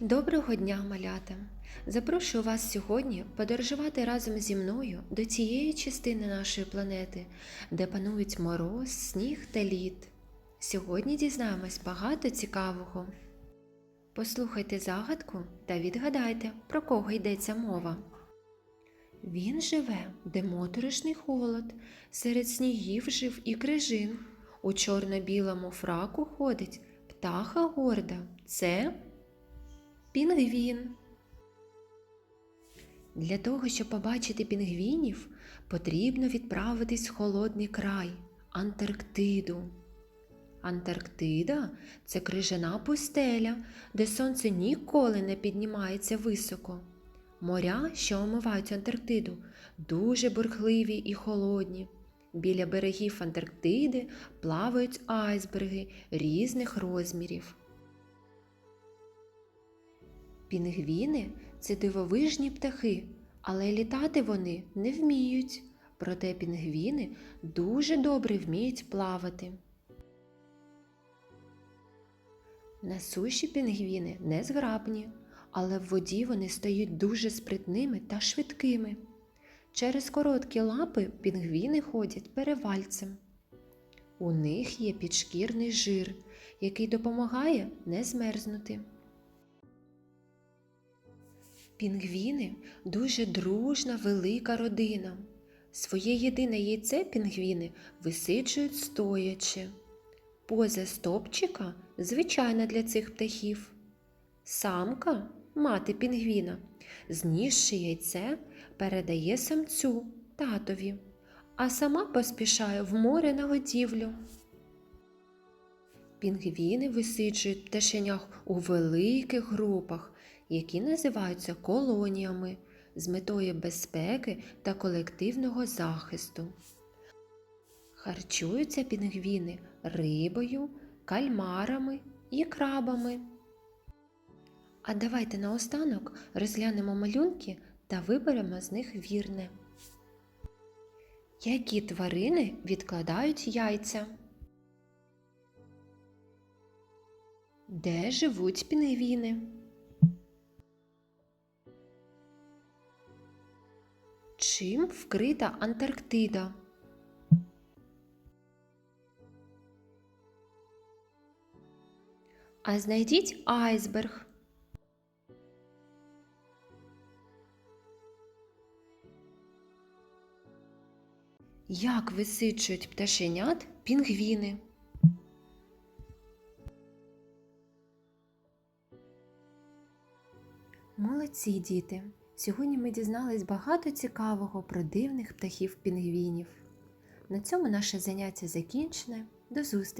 Доброго дня, малята! Запрошую вас сьогодні подорожувати разом зі мною до цієї частини нашої планети, де панують мороз, сніг та лід. Сьогодні дізнаємось багато цікавого. Послухайте загадку та відгадайте, про кого йдеться мова. Він живе, де моторошний холод, серед снігів жив і крижин. У чорно-білому фраку ходить птаха горда. Це Пінгвін. Для того, щоб побачити пінгвінів, потрібно відправитись в холодний край Антарктиду. Антарктида це крижана пустеля, де сонце ніколи не піднімається високо. Моря, що омивають Антарктиду, дуже бурхливі і холодні. Біля берегів Антарктиди плавають айсберги різних розмірів. Пінгвіни це дивовижні птахи, але літати вони не вміють. Проте пінгвіни дуже добре вміють плавати. На суші пінгвіни не зграбні, але в воді вони стають дуже спритними та швидкими. Через короткі лапи пінгвіни ходять перевальцем. У них є підшкірний жир, який допомагає не змерзнути. Пінгвіни дуже дружна велика родина. Своє єдине яйце пінгвіни висиджують стоячи. Поза стопчика звичайна для цих птахів. Самка, мати пінгвіна, знісши яйце, передає самцю татові, а сама поспішає в море на годівлю. Пінгвіни висиджують пташенях у великих групах, які називаються колоніями з метою безпеки та колективного захисту. Харчуються пінгвіни рибою, кальмарами і крабами. А давайте наостанок розглянемо малюнки та виберемо з них вірне. Які тварини відкладають яйця? Де живуть пінгвіни? Чим вкрита Антарктида? А знайдіть айсберг. Як висиджують пташенят пінгвіни? Молодці діти! Сьогодні ми дізнались багато цікавого про дивних птахів пінгвінів. На цьому наше заняття закінчене. До зустрічі!